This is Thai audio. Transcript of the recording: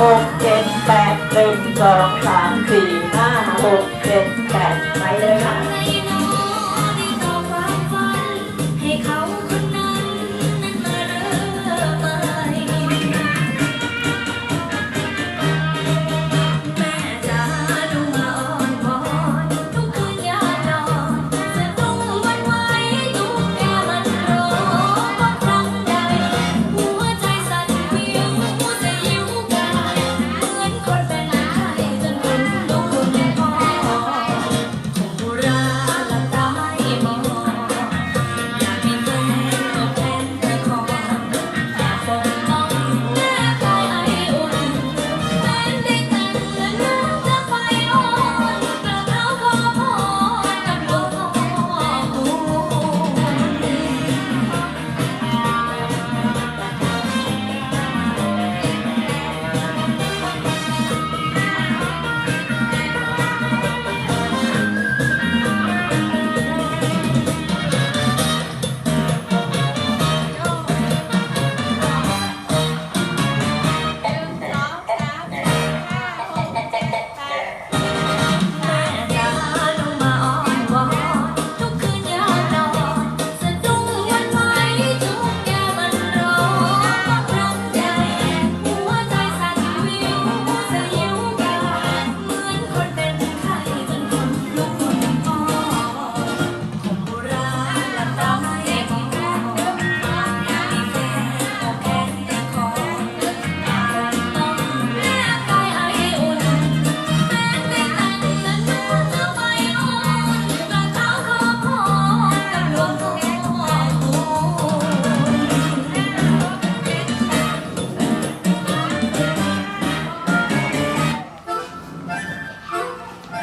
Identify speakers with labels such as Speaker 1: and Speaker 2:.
Speaker 1: หกเจ็ดแปด
Speaker 2: หนึ่งส
Speaker 1: องสามสี่ห้าหกเจ็ดแปด